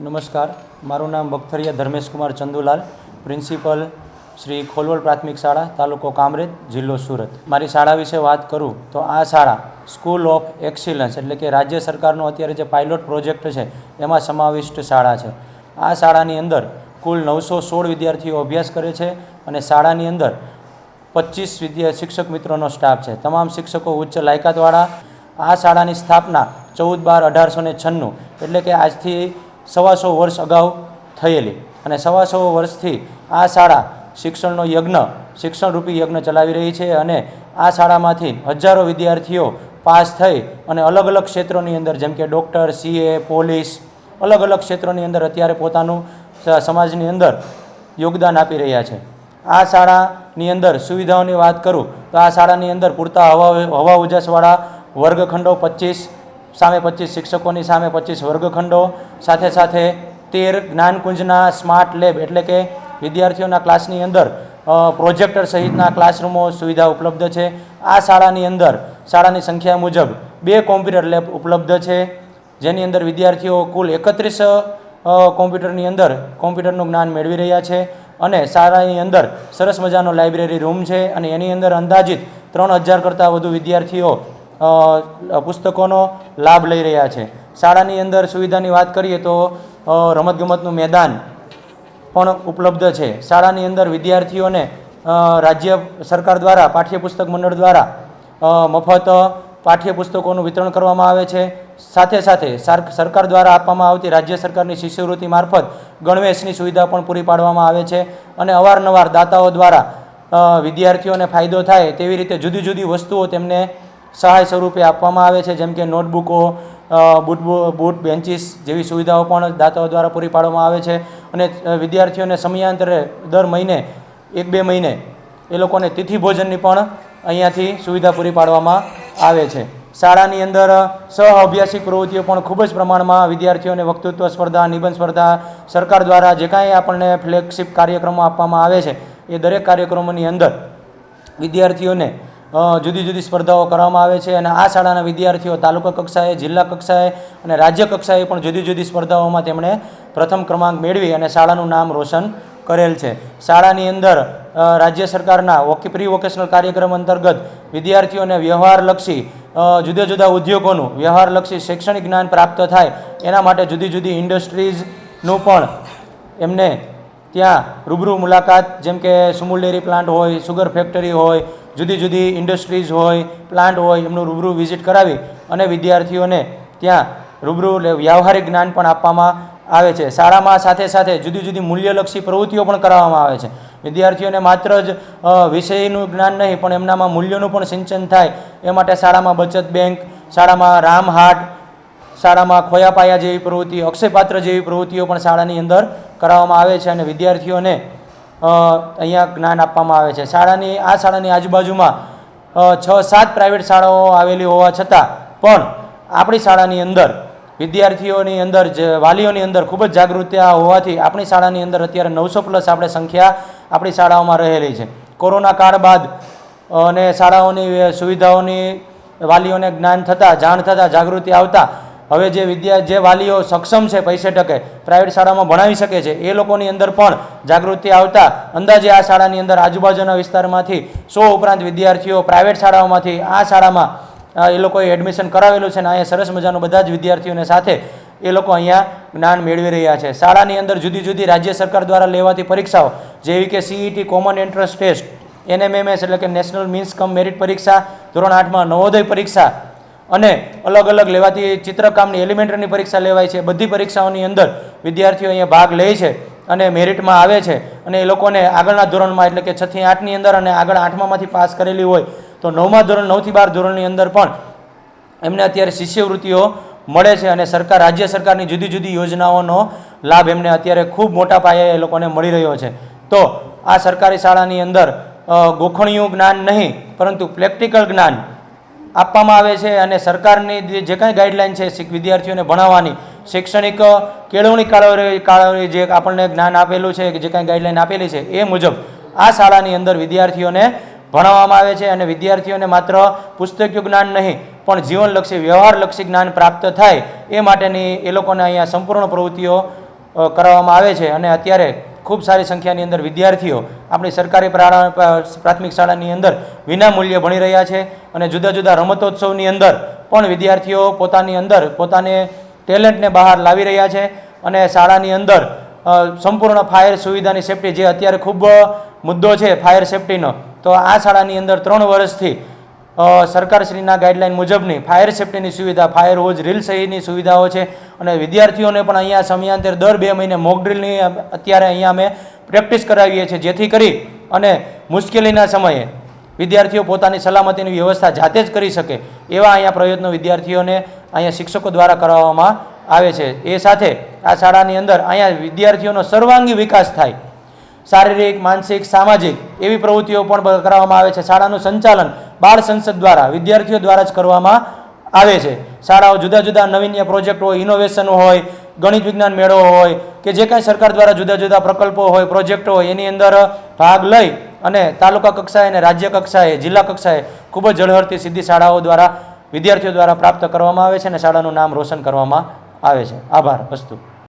નમસ્કાર. મારું નામ બખતરિયા ધર્મેશકુમાર ચંદુલાલ, પ્રિન્સિપલ શ્રી ખોલવડ પ્રાથમિક શાળા, તાલુકો કામરેજ, જિલ્લો સુરત. મારી શાળા વિશે વાત કરું તો આ શાળા સ્કૂલ ઓફ એક્સિલન્સ એટલે કે રાજ્ય સરકારનો અત્યારે જે પાયલોટ પ્રોજેક્ટ છે, એમાં સમાવિષ્ટ શાળા છે. આ શાળાની અંદર કુલ નવસો સોળ વિદ્યાર્થીઓ અભ્યાસ કરે છે અને શાળાની અંદર પચીસ વિદ્યા શિક્ષક મિત્રોનો સ્ટાફ છે. તમામ શિક્ષકો ઉચ્ચ લાયકાતવાળા. આ શાળાની સ્થાપના ચૌદ બાર અઢારસો ને છન્નું એટલે કે આજથી સવાસો વર્ષ અગાઉ થયેલી. અને સવાસો વર્ષથી આ શાળા શિક્ષણનો યજ્ઞ, શિક્ષણરૂપી યજ્ઞ ચલાવી રહી છે અને આ શાળામાંથી હજારો વિદ્યાર્થીઓ પાસ થઈ અને અલગ અલગ ક્ષેત્રોની અંદર, જેમ કે ડૉક્ટર, સીએ, પોલીસ, અલગ અલગ ક્ષેત્રોની અંદર અત્યારે પોતાનું સમાજની અંદર યોગદાન આપી રહ્યા છે. આ શાળાની અંદર સુવિધાઓની વાત કરું, તો આ શાળાની અંદર પૂરતા હવા હવા ઉજાસવાળા વર્ગખંડો પચીસ સામે પચીસ શિક્ષકોની સામે પચીસ વર્ગખંડો, સાથે સાથે તેર જ્ઞાનકુંજના સ્માર્ટ લેબ એટલે કે વિદ્યાર્થીઓના ક્લાસની અંદર પ્રોજેક્ટર સહિતના ક્લાસરૂમો સુવિધા ઉપલબ્ધ છે. આ શાળાની અંદર, શાળાની સંખ્યા મુજબ બે કોમ્પ્યુટર લેબ ઉપલબ્ધ છે, જેની અંદર વિદ્યાર્થીઓ કુલ એકત્રીસ કોમ્પ્યુટરની અંદર કોમ્પ્યુટરનું જ્ઞાન મેળવી રહ્યા છે અને શાળાની અંદર સરસ મજાનો લાઇબ્રેરી રૂમ છે અને એની અંદર અંદાજિત ત્રણ હજાર કરતાં વધુ વિદ્યાર્થીઓ પુસ્તકોનો લાભ લઈ રહ્યા છે. શાળાની અંદર સુવિધાની વાત કરીએ તો રમતગમતનું મેદાન પણ ઉપલબ્ધ છે. શાળાની અંદર વિદ્યાર્થીઓને રાજ્ય સરકાર દ્વારા, પાઠ્યપુસ્તક મંડળ દ્વારા મફત પાઠ્યપુસ્તકોનું વિતરણ કરવામાં આવે છે. સાથે સાથે સાર- સરકાર દ્વારા આપવામાં આવતી રાજ્ય સરકારની શિષ્યવૃત્તિ મારફત ગણવેશની સુવિધા પણ પૂરી પાડવામાં આવે છે અને અવારનવાર દાતાઓ દ્વારા વિદ્યાર્થીઓને ફાયદો થાય તેવી રીતે જુદી જુદી વસ્તુઓ તેમને સહાય સ્વરૂપે આપવામાં આવે છે, જેમ કે નોટબુકો બુટ બૂટ, બેન્ચીસ જેવી સુવિધાઓ પણ દાતાઓ દ્વારા પૂરી પાડવામાં આવે છે અને વિદ્યાર્થીઓને સમયાંતરે દર મહિને, એક બે મહિને એ લોકોને તિથિ ભોજનની પણ અહીંયાથી સુવિધા પૂરી પાડવામાં આવે છે. શાળાની અંદર સહ અભ્યાસિક પ્રવૃત્તિઓ પણ ખૂબ જ પ્રમાણમાં વિદ્યાર્થીઓને વક્તૃત્વ સ્પર્ધા, નિબંધ સ્પર્ધા, સરકાર દ્વારા જે કાંઈ આપણને ફ્લેગશિપ કાર્યક્રમો આપવામાં આવે છે, એ દરેક કાર્યક્રમોની અંદર વિદ્યાર્થીઓને જુદી જુદી સ્પર્ધાઓ કરવામાં આવે છે અને આ શાળાના વિદ્યાર્થીઓ તાલુકા કક્ષાએ, જિલ્લા કક્ષાએ અને રાજ્ય કક્ષાએ પણ જુદી જુદી સ્પર્ધાઓમાં તેમણે પ્રથમ ક્રમાંક મેળવી અને શાળાનું નામ રોશન કરેલ છે. શાળાની અંદર રાજ્ય સરકારના વોકી પ્રી વોકેશનલ કાર્યક્રમ અંતર્ગત વિદ્યાર્થીઓને વ્યવહારલક્ષી જુદા જુદા ઉદ્યોગોનું વ્યવહારલક્ષી શૈક્ષણિક જ્ઞાન પ્રાપ્ત થાય એના માટે જુદી જુદી ઇન્ડસ્ટ્રીઝનું પણ એમને ત્યાં રૂબરૂ મુલાકાત, જેમ કે સુમુલ ડેરી પ્લાન્ટ હોય, સુગર ફેક્ટરી હોય જુદી જુદી ઇન્ડસ્ટ્રીઝ હોય પ્લાન્ટ હોય, એમનું રૂબરૂ વિઝિટ કરાવી અને વિદ્યાર્થીઓને ત્યાં રૂબરૂ વ્યવહારિક જ્ઞાન પણ આપવામાં આવે છે. શાળામાં સાથે સાથે જુદી જુદી મૂલ્યલક્ષી પ્રવૃત્તિઓ પણ કરાવવામાં આવે છે. વિદ્યાર્થીઓને માત્ર જ વિષયનું જ્ઞાન નહીં, પણ એમનામાં મૂલ્યોનું પણ સિંચન થાય. એ માટે શાળામાં બચત બેંક, શાળામાં રામહાટ શાળામાં ખોયાપાયા જેવી પ્રવૃત્તિ, અક્ષયપાત્ર જેવી પ્રવૃત્તિઓ પણ શાળાની અંદર કરાવવામાં આવે છે અને વિદ્યાર્થીઓને અહીંયા જ્ઞાન આપવામાં આવે છે. શાળાની, આ શાળાની આજુબાજુમાં છ, સાત પ્રાઇવેટ શાળાઓ આવેલી હોવા છતાં પણ આપણી શાળાની અંદર, વિદ્યાર્થીઓની અંદર વાલીઓની અંદર ખૂબ જ જાગૃતિ હોવાથી આપણી શાળાની અંદર અત્યારે નવસો પ્લસ આપણે સંખ્યા આપણી શાળાઓમાં રહેલી છે. કોરોના કાળ બાદ અને શાળાઓની સુવિધાઓની વાલીઓને જ્ઞાન થતાં, જાણ થતાં, જાગૃતિ આવતા હવે જે વિદ્યા જે વાલીઓ સક્ષમ છે પૈસે ટકે પ્રાઇવેટ શાળામાં ભણાવી શકે છે, એ લોકોની અંદર પણ જાગૃતિ આવતા અંદાજે આ શાળાની અંદર આજુબાજુના વિસ્તારમાંથી સો ઉપરાંત વિદ્યાર્થીઓ પ્રાઇવેટ શાળાઓમાંથી આ શાળામાં એ લોકોએ એડમિશન કરાવેલું છે અને અહીંયા સરસ મજાનું બધા જ વિદ્યાર્થીઓને સાથે એ લોકો અહીંયા જ્ઞાન મેળવી રહ્યા છે. શાળાની અંદર જુદી જુદી રાજ્ય સરકાર દ્વારા લેવાતી પરીક્ષાઓ, જેવી કે CET common entrance test NMMS એટલે કે નેશનલ મીન્સ કમ મેરિટ પરીક્ષા, ધોરણ આઠમાં નવોદય પરીક્ષા અને અલગ અલગ લેવાતી ચિત્રકામની, એલિમેન્ટરીની પરીક્ષા લેવાય છે. બધી પરીક્ષાઓની અંદર વિદ્યાર્થીઓ અહીંયા ભાગ લે છે અને મેરિટમાં આવે છે. અને એ લોકોને આગળના ધોરણમાં, એટલે કે છથી આઠની અંદર અને આગળ આઠમામાંથી પાસ કરેલી હોય, તો નવમા ધોરણ, નવથી બાર ધોરણની અંદર પણ એમને અત્યારે શિષ્યવૃત્તિઓ મળે છે અને સરકાર, રાજ્ય સરકારની જુદી જુદી યોજનાઓનો લાભ એમને અત્યારે ખૂબ મોટા પાયે એ લોકોને મળી રહ્યો છે. તો આ સરકારી શાળાની અંદર ગોખણિયું જ્ઞાન નહીં, પરંતુ પ્રેક્ટિકલ જ્ઞાન આપવામાં આવે છે અને સરકારની જે કાંઈ ગાઈડલાઈન છે વિદ્યાર્થીઓને ભણાવવાની, શૈક્ષણિક કેળવણી કાળવણી કાળવણી જે આપણને જ્ઞાન આપેલું છે કે જે કાંઈ ગાઈડલાઈન આપેલી છે, એ મુજબ આ શાળાની અંદર વિદ્યાર્થીઓને ભણાવવામાં આવે છે અને વિદ્યાર્થીઓને માત્ર પુસ્તકીય જ્ઞાન નહીં, પણ જીવનલક્ષી, વ્યવહારલક્ષી જ્ઞાન પ્રાપ્ત થાય એ માટેની એ લોકોને અહીંયા સંપૂર્ણ પ્રવૃત્તિઓ કરાવવામાં આવે છે. અને અત્યારે ખૂબ સારી સંખ્યાની અંદર વિદ્યાર્થીઓ આપણી સરકારી પ્રાથમિક શાળાની અંદર વિના મૂલ્યે ભણી રહ્યા છે અને જુદા જુદા રમતોત્સવની અંદર પણ વિદ્યાર્થીઓ પોતાની અંદર પોતાને ટેલેન્ટને બહાર લાવી રહ્યા છે અને શાળાની અંદર સંપૂર્ણ ફાયર સુવિધાની સેફટી જે અત્યારે ખૂબ મુદ્દો છે ફાયર સેફટીનો, તો આ શાળાની અંદર ત્રણ વર્ષથી સરકારશ્રીના ગાઈડલાઇન મુજબની ફાયર સેફ્ટીની સુવિધા, ફાયર હોજ રીલ સહિતની સુવિધાઓ છે. અને વિદ્યાર્થીઓને પણ અહીંયા સમયાંતરે દર બે મહિને મોક ડ્રીલની અત્યારે અહીંયા અમે પ્રેક્ટિસ કરાવીએ છીએ. જેથી કરી અને મુશ્કેલીના સમયે વિદ્યાર્થીઓ પોતાની સલામતીની વ્યવસ્થા જાતે જ કરી શકે એવા અહીંયા પ્રયત્નો વિદ્યાર્થીઓને અહીંયા શિક્ષકો દ્વારા કરાવવામાં આવે છે. એ સાથે આ શાળાની અંદર અહીંયા વિદ્યાર્થીઓનો સર્વાંગી વિકાસ થાય. શારીરિક, માનસિક, સામાજિક એવી પ્રવૃત્તિઓ પણ કરાવવામાં આવે છે. શાળાનું સંચાલન બાળ સંસદ દ્વારા, વિદ્યાર્થીઓ દ્વારા જ કરવામાં આવે છે. શાળાઓ જુદા જુદા નવીન્ય પ્રોજેક્ટ હોય ઇનોવેશન હોય, ગણિત વિજ્ઞાન મેળો હોય કે જે કાંઈ સરકાર દ્વારા જુદા જુદા પ્રકલ્પો હોય, પ્રોજેક્ટો હોય, એની અંદર ભાગ લઈ અને તાલુકા કક્ષાએ અને રાજ્ય કક્ષાએ, જિલ્લા કક્ષાએ ખૂબ જ ઝળહળતી સિદ્ધિ શાળાઓ દ્વારા વિદ્યાર્થીઓ દ્વારા પ્રાપ્ત કરવામાં આવે છે અને શાળાનું નામ રોશન કરવામાં આવે છે. આભાર. અસ્તુ.